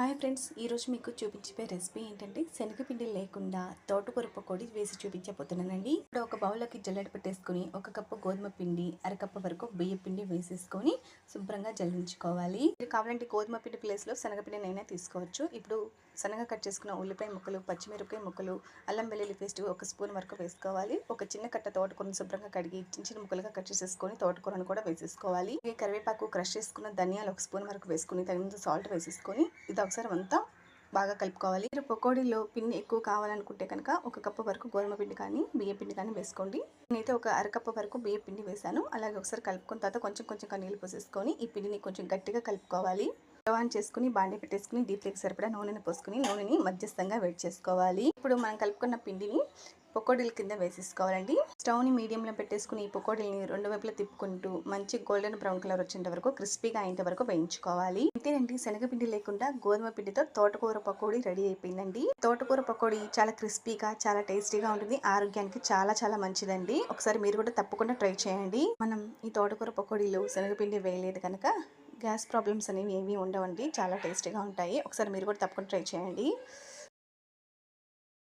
Hi friends ఈరోజు మీకు చూపించే రెసిపీ ఏంటంటే శనగపిండి లేకుండా తోటకూర పకోడి వేసి చూపించబోతున్నానండి. ఇప్పుడు ఒక బౌల్లోకి జల్లెడ పెట్టేసుకొని ఒక కప్పు గోధుమ పిండి అరకప్పు వరకు బియ్య పిండి వేసేసుకొని శుభ్రంగా జల్లించుకోవాలి. మీరు కావాలంటే గోధుమ పిండి ప్లేస్లో శనగపిండినైనా తీసుకోవచ్చు. ఇప్పుడు సన్నగా కట్ చేసుకున్న ఉల్లిపాయ ముక్కలు పచ్చిమిరపకాయ ముక్కలు అల్లం వెల్లుల్లి పేస్ట్ ఒక స్పూన్ వరకు వేసుకోవాలి. ఒక చిన్న కట్ట తోటకూరను శుభ్రంగా కడిగి చిన్న చిన్న ముక్కలుగా కట్ చేసేసుకొని తోటకూరను కూడా వేసేసుకోవాలి. ఈ కరివేపాకు క్రష్ చేసుకున్న ధనియాలు ఒక స్పూన్ వరకు వేసుకుని తగినంత సాల్ట్ వేసేసుకొని ఇది ఒకసారి అంతా బాగా కలుపుకోవాలి. మీరు పకోడీలో పిండి ఎక్కువ కావాలనుకుంటే కనుక ఒక కప్పు వరకు గోధుమ పిండి కానీ బియ్య పిండి కానీ వేసుకోండి. నేనైతే ఒక అరకప్పు వరకు బియ్య పిండి వేసాను అలాగే ఒకసారి కలుపుకున్న తర్వాత కొంచెం కొంచెం నీళ్ళు పోసేసుకొని ఈ పిండిని కొంచెం గట్టిగా కలుపుకోవాలి. ఆన్ చేసుకుని బాండి పెట్టేసుకుని డీప్ ఫ్లేక్ సరిపడా నూనెని పోసుకుని నూనెని మధ్యస్థంగా వేడి చేసుకోవాలి. ఇప్పుడు మనం కలుపుకున్న పిండిని పకోడీల కింద వేసేసుకోవాలండి. స్టవ్ని మీడియంలో పెట్టేసుకుని ఈ పకోడీలని రెండు వైపులా తిప్పుకుంటూ మంచి గోల్డెన్ బ్రౌన్ కలర్ వచ్చేంత వరకు క్రిస్పీగా అయ్యేంత వరకు వేయించుకోవాలి. అంతేనండి శనగపిండి లేకుండా గోధుమ పిండితో తోటకూర పకోడీ రెడీ అయిపోయిందండి. తోటకూర పకోడీ చాలా క్రిస్పీగా చాలా టేస్టీగా ఉంటుంది. ఆరోగ్యానికి చాలా చాలా మంచిదండి. ఒకసారి మీరు కూడా తప్పకుండా ట్రై చేయండి. మనం ఈ తోటకూర పకోడీలో శనగపిండి వేయలేదు కనుక గ్యాస్ ప్రాబ్లమ్స్ అనేవి ఏమీ ఉండవండి. చాలా టేస్టీగా ఉంటాయి. ఒకసారి మీరు కూడా తప్పకుండా ట్రై చేయండి.